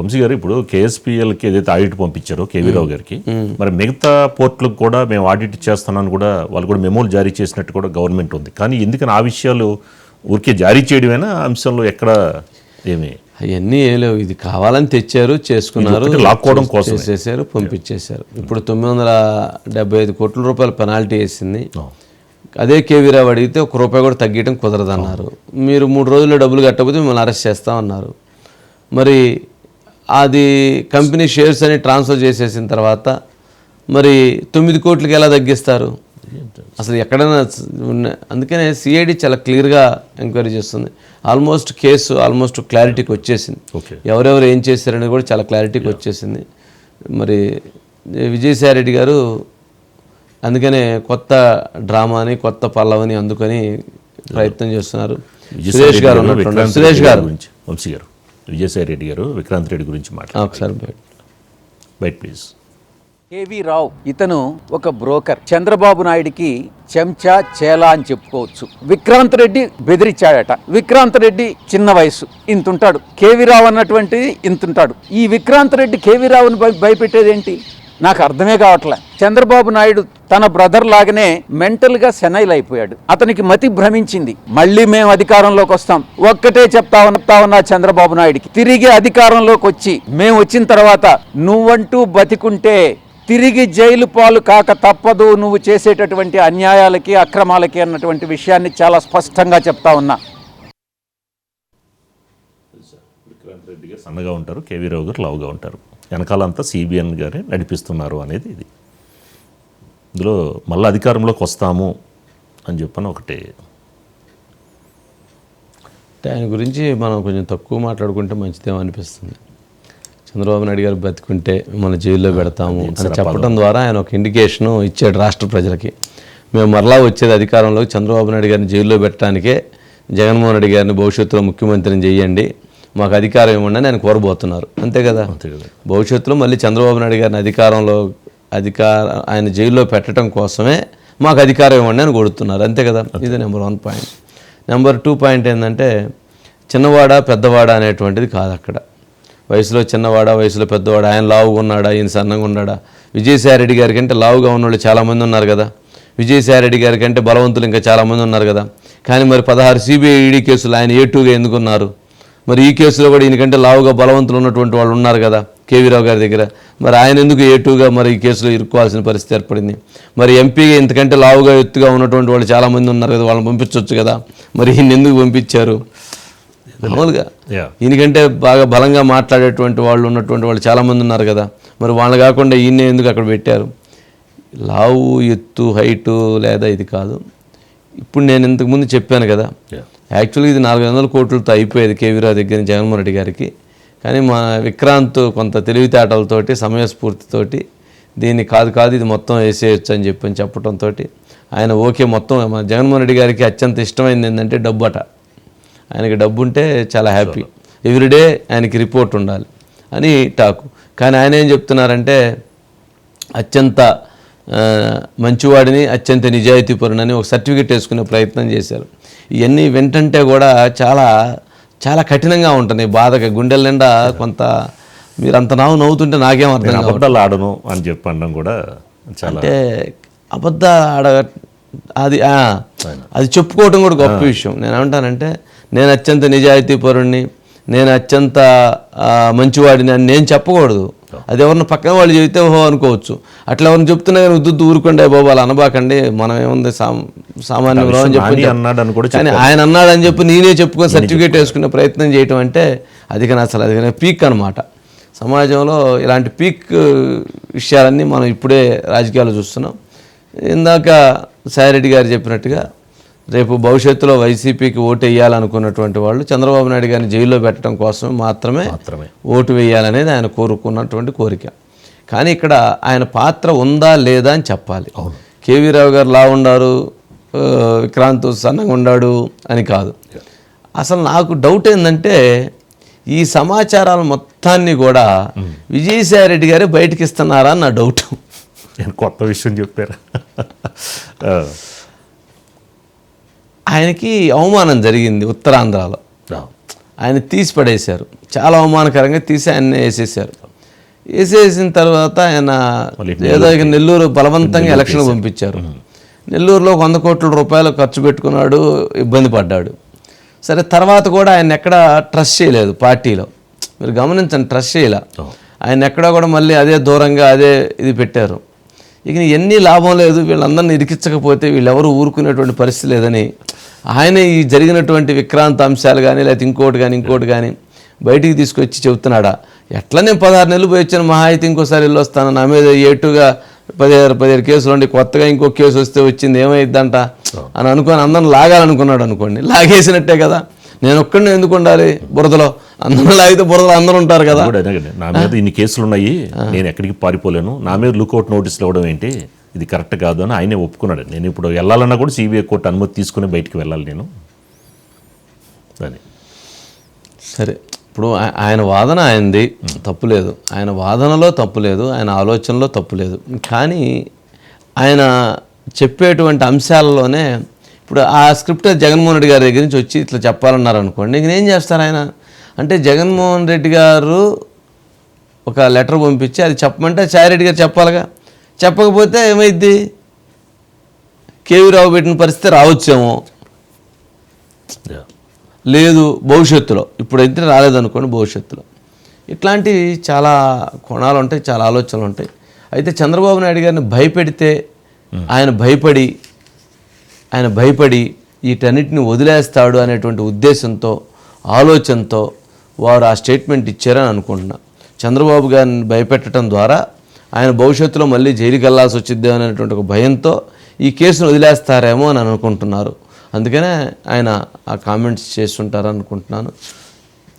వంశీ గారు ఇప్పుడు కేఎస్పిఎల్కి ఏదైతే ఆడిట్ పంపించారో కేవీ రావు గారికి మరి మిగతా పోర్టులకు కూడా మేము ఆడిట్ చేస్తున్నాను కూడా వాళ్ళు కూడా మెమోలు జారీ చేసినట్టు కూడా గవర్నమెంట్ ఉంది. కానీ ఎందుకని ఆ విషయాలు ఊరికే జారీ చేయడమేనా? అంశంలో ఎక్కడ ఏమి? అవన్నీ ఏం లేవు. ఇది కావాలని తెచ్చారు చేసుకున్నారు లాక్కోవడం కోసమే. చేసేసారు పంపించేశారు. ఇప్పుడు తొమ్మిది వందల డెబ్బై ఐదు కోట్ల రూపాయల పెనాల్టీ వేసింది. అదే కేవీరావు అడిగితే ఒక రూపాయి కూడా తగ్గించడం కుదరదన్నారు. మీరు మూడు రోజుల్లో డబ్బులు కట్టకపోతే మిమ్మల్ని అరెస్ట్ చేస్తామన్నారు మరి అది కంపెనీ షేర్స్ అని ట్రాన్స్ఫర్ చేసేసిన తర్వాత మరి తొమ్మిది కోట్లకి ఎలా తగ్గిస్తారు? అసలు ఎక్కడైనా ఉన్న అందుకనే సిఐడి చాలా క్లియర్గా ఎంక్వైరీ చేస్తుంది. ఆల్మోస్ట్ కేసు ఆల్మోస్ట్ క్లారిటీకి వచ్చేసింది. ఎవరెవరు ఏం చేశారనేది కూడా చాలా క్లారిటీకి వచ్చేసింది. మరి విజయసాయి రెడ్డి గారు అందుకనే కొత్త డ్రామాని కొత్త పల్లవని అందుకొని ప్రయత్నం చేస్తున్నారు. సురేష్ గారు సురేష్ గారు వంశీ గారు. విజయసాయి రెడ్డి గారు విక్రాంత్ రెడ్డి గురించి ఆ, మాట్లాడు ఒకసారి బయట. ప్లీజ్. కేవీ రావు ఇతను ఒక బ్రోకర్. చంద్రబాబు నాయుడికి చెంచా చేలా అని చెప్పుకోవచ్చు. విక్రాంత్ రెడ్డి బెదిరించాడట. విక్రాంత్ రెడ్డి చిన్న వయసు ఇంతుంటాడు. కేవీ రావు అన్నటువంటి ఇంతుంటాడు. ఈ విక్రాంత్ రెడ్డి కేవీ రావుని భయ భయపెట్టేది ఏంటి నాకు అర్థమే కావట్లే. చంద్రబాబు నాయుడు తన బ్రదర్ లాగానే మెంటల్గా సెనైల్ అయిపోయాడు అతనికి మతి భ్రమించింది. మళ్ళీ మేము అధికారంలోకి వస్తాం. ఒక్కటే చెప్తా ఉన్నా ఉన్నా చంద్రబాబు నాయుడికి. తిరిగి అధికారంలోకి వచ్చి మేము వచ్చిన తర్వాత నువ్వంటూ బతికుంటే తిరిగి జైలు పాలు కాక తప్పదు. నువ్వు చేసేటటువంటి అన్యాయాలకి అక్రమాలకి అన్నటువంటి విషయాన్ని చాలా స్పష్టంగా చెప్తా ఉన్నా. సన్నగా ఉంటారు. కేవీ రావు గారు లావుగా ఉంటారు. వెనకాలంతా సిబిఎన్ గారే నడిపిస్తున్నారు అనేది ఇది. ఇందులో మళ్ళీ అధికారంలోకి వస్తాము అని చెప్పని ఒకటి. ఆయన గురించి మనం కొంచెం తక్కువ మాట్లాడుకుంటే మంచిదేమో అనిపిస్తుంది. చంద్రబాబు నాయుడు గారు బతికుంటే మిమ్మల్ని జైల్లో పెడతాము అని చెప్పడం ద్వారా ఆయన ఒక ఇండికేషన్ ఇచ్చాడు రాష్ట్ర ప్రజలకి. మేము మరలా వచ్చేది అధికారంలోకి చంద్రబాబు నాయుడు గారిని జైల్లో పెట్టడానికే జగన్మోహన్ రెడ్డి గారిని భవిష్యత్తులో ముఖ్యమంత్రిని చేయండి మాకు అధికారం ఇవ్వండి అని ఆయన కోరబోతున్నారు. అంతే కదా. భవిష్యత్తులో మళ్ళీ చంద్రబాబు నాయుడు గారిని అధికారంలో అధికార ఆయన జైల్లో పెట్టడం కోసమే మాకు అధికారం ఇవ్వండి అని కొడుతున్నారు. అంతే కదా? ఇది number one point. Number two point ఏంటంటే చిన్నవాడ పెద్దవాడ అనేటువంటిది కాదు అక్కడ. వయసులో చిన్నవాడ వయసులో పెద్దవాడ ఆయన లావుగా ఉన్నాడా ఈయన సన్నగా ఉన్నాడా? విజయసాయి రెడ్డి గారి కంటే లావుగా ఉన్నవాళ్ళు చాలామంది ఉన్నారు కదా? విజయసాయి రెడ్డి గారి కంటే బలవంతులు ఇంకా చాలామంది ఉన్నారు కదా? కానీ మరి పదహారు సిబిఐ ఈడీ కేసులు ఆయన ఏ టూగా ఎందుకున్నారు? మరి ఈ కేసులో కూడా ఈయనకంటే లావుగా బలవంతులు ఉన్నటువంటి వాళ్ళు ఉన్నారు కదా? కేవీ రావు గారి దగ్గర. మరి ఆయన ఎందుకు ఏ టూగా మరి ఈ కేసులో ఇరుక్కోవాల్సిన పరిస్థితి ఏర్పడింది? మరి ఎంపీగా ఇంతకంటే లావుగా ఎత్తుగా ఉన్నటువంటి వాళ్ళు చాలామంది ఉన్నారు కదా వాళ్ళని పంపించవచ్చు కదా. మరి ఈయన ఎందుకు పంపించారు? మామూలుగా ఈయనకంటే బాగా బలంగా మాట్లాడేటువంటి వాళ్ళు ఉన్నటువంటి వాళ్ళు చాలామంది ఉన్నారు కదా. మరి వాళ్ళు కాకుండా ఈయన ఎందుకు అక్కడ పెట్టారు? లావు ఎత్తు హైటు లేదా ఇది కాదు. ఇప్పుడు నేను ఇంతకుముందు చెప్పాను కదా. యాక్చువల్గా ఇది నాలుగు వందల కోట్లతో అయిపోయేది కేవీరావు దగ్గర జగన్మోహన్ రెడ్డి గారికి. కానీ మా విక్రాంత్ కొంత తెలివితేటలతోటి సమయస్ఫూర్తితోటి దీన్ని కాదు కాదు ఇది మొత్తం వేసేయచ్చు అని చెప్పి చెప్పడంతో ఆయన ఓకే మొత్తం మా జగన్మోహన్ రెడ్డి గారికి అత్యంత ఇష్టమైంది ఏంటంటే డబ్బు అట. ఆయనకి డబ్బు ఉంటే చాలా హ్యాపీ. ఎవ్రీడే ఆయనకి రిపోర్ట్ ఉండాలి అని టాకు. కానీ ఆయన ఏం చెప్తున్నారంటే అత్యంత మంచివాడిని అత్యంత నిజాయితీపరునని ఒక సర్టిఫికెట్ వేసుకునే ప్రయత్నం చేశారు. ఇవన్నీ వింటంటే కూడా చాలా చాలా కఠినంగా ఉంటున్నాయి బాధగా గుండెల నిండా కొంత మీరు అంత నవ్వు నవ్వుతుంటే నాకేం అర్థం అబద్ధాలు ఆడను అని చెప్పి అనడం కూడా అంటే అబద్ధ ఆడ అది అది చెప్పుకోవడం కూడా గొప్ప విషయం. నేను ఏమంటానంటే నేను అత్యంత నిజాయితీపరుణ్ణి నేను అత్యంత మంచివాడిని అని నేను చెప్పకూడదు. అది ఎవరిని పక్కన వాళ్ళు చెబితే ఓహో అనుకోవచ్చు. అట్లా ఎవరిని చెప్తున్నా కానీ ఉద్దు ఊరుకుండే బాబు అలా అనబాకండి మనం ఏముంది సామ్ సామాన్యం అని చెప్పి నాని అన్నాడు అని కూడా కానీ ఆయన అన్నాడు అని చెప్పి నేనే చెప్పుకొని సర్టిఫికేట్ వేసుకునే ప్రయత్నం చేయటం అంటే అది కానీ అసలు అది కానీ పీక్ అనమాట సమాజంలో ఇలాంటి పీక్ విషయాలన్నీ మనం ఇప్పుడే రాజకీయాలు చూస్తున్నాం. ఇందాక సాయిరెడ్డి గారు చెప్పినట్టుగా రేపు భవిష్యత్తులో వైసీపీకి ఓటు వేయాలనుకున్నటువంటి వాళ్ళు చంద్రబాబు నాయుడు గారిని జైల్లో పెట్టడం కోసం మాత్రమే మాత్రమే. ఓటు వేయాలనేది ఆయన కోరుకున్నటువంటి కోరిక. కానీ ఇక్కడ ఆయన పాత్ర ఉందా లేదా అని చెప్పాలి. కేవీ రావు గారు లా ఉండారు విక్రాంత్ సన్నగా ఉండాడు అని కాదు. అసలు నాకు డౌట్ ఏంటంటే ఈ సమాచారాలు మొత్తాన్ని కూడా విజయసాయి రెడ్డి గారే బయటకి ఇస్తున్నారా అని నా డౌట్. నేను కొత్త విషయం చెప్పారు? ఆయనకి అవమానం జరిగింది ఉత్తరాంధ్రలో. ఆయన తీసి పడేశారు. చాలా అవమానకరంగా తీసి ఆయన వేసేసారు వేసేసిన తర్వాత ఆయన ఏదో నెల్లూరు బలవంతంగా ఎలక్షన్ పంపించారు. నెల్లూరులో వంద కోట్ల రూపాయలు ఖర్చు పెట్టుకున్నాడు ఇబ్బంది పడ్డాడు. సరే తర్వాత కూడా ఆయన ఎక్కడ ట్రస్ట్ చేయలేదు పార్టీలో. మీరు గమనించండి ట్రస్ట్ చేయలే. ఆయన ఎక్కడ కూడా మళ్ళీ అదే దూరంగా అదే ఇది పెట్టారు. ఇక ఎన్ని లాభం లేదు వీళ్ళందరినీ ఇరికించకపోతే వీళ్ళెవరు ఊరుకునేటువంటి పరిస్థితి లేదని ఆయన ఈ జరిగినటువంటి విక్రాంత అంశాలు కానీ లేకపోతే ఇంకోటి కానీ ఇంకోటి కానీ బయటికి తీసుకొచ్చి చెబుతున్నాడా? ఎట్లా నేను పదహారు నెలలు పోయి వచ్చాను మహా అయితే ఇంకోసారి వెళ్ళి వస్తాను నా మీద ఏటుగా పదిహేడు పదిహేడు కేసులు ఉండి కొత్తగా ఇంకో కేసు వస్తే వచ్చింది ఏమైద్దంట? అని అనుకొని అందరం లాగాలనుకున్నాడు అనుకోండి. లాగేసినట్టే కదా. నేను ఒక్కడిని ఎందుకు ఉండాలి బురదలో? అందరూ లాగితే బురదలో అందరూ ఉంటారు కదా. నా మీద ఇన్ని కేసులు ఉన్నాయి నేను ఎక్కడికి పారిపోలేను. నా మీద లుకౌట్ నోటీసులు ఇవ్వడం ఏంటి? ఇది కరెక్ట్ కాదు అని ఆయనే ఒప్పుకున్నాడు. నేను ఇప్పుడు వెళ్ళాలన్నా కూడా సిబిఐ కోర్టు అనుమతి తీసుకుని బయటికి వెళ్ళాలి నేను. అని సరే. ఇప్పుడు ఆయన వాదన ఆయనది. తప్పులేదు ఆయన వాదనలో తప్పులేదు ఆయన ఆలోచనలో తప్పులేదు కానీ ఆయన చెప్పేటువంటి అంశాలలోనే ఇప్పుడు ఆ స్క్రిప్ట్ జగన్మోహన్ రెడ్డి గారి దగ్గర నుంచి వచ్చి ఇట్లా చెప్పాలన్నారు అనుకోండి ఇంక ఏం చేస్తారు ఆయన? అంటే జగన్మోహన్ రెడ్డి గారు ఒక లెటర్ పంపించి అది చెప్పమంటే చారెడ్డి గారు చెప్పాలిగా. చెప్పకపోతే ఏమైద్ది? కేవీ రావు పెట్టిన పరిస్థితి రావచ్చేమో. లేదు భవిష్యత్తులో. ఇప్పుడైతే రాలేదనుకోండి భవిష్యత్తులో. ఇట్లాంటివి చాలా కోణాలు ఉంటాయి చాలా ఆలోచనలు ఉంటాయి అయితే చంద్రబాబు నాయుడు గారిని భయపెడితే ఆయన భయపడి ఆయన భయపడి వీటన్నిటిని వదిలేస్తాడు అనేటువంటి ఉద్దేశంతో ఆలోచనతో వారు ఆ స్టేట్మెంట్ ఇచ్చారని అనుకుంటున్నా. చంద్రబాబు గారిని భయపెట్టడం ద్వారా ఆయన భవిష్యత్తులో మళ్ళీ జైలుకి వెళ్ళాల్సి వచ్చిద్ది అనేటువంటి ఒక భయంతో ఈ కేసును వదిలేస్తారేమో అని అనుకుంటున్నారు. అందుకనే ఆయన ఆ కామెంట్స్ చేస్తుంటారనుకుంటున్నాను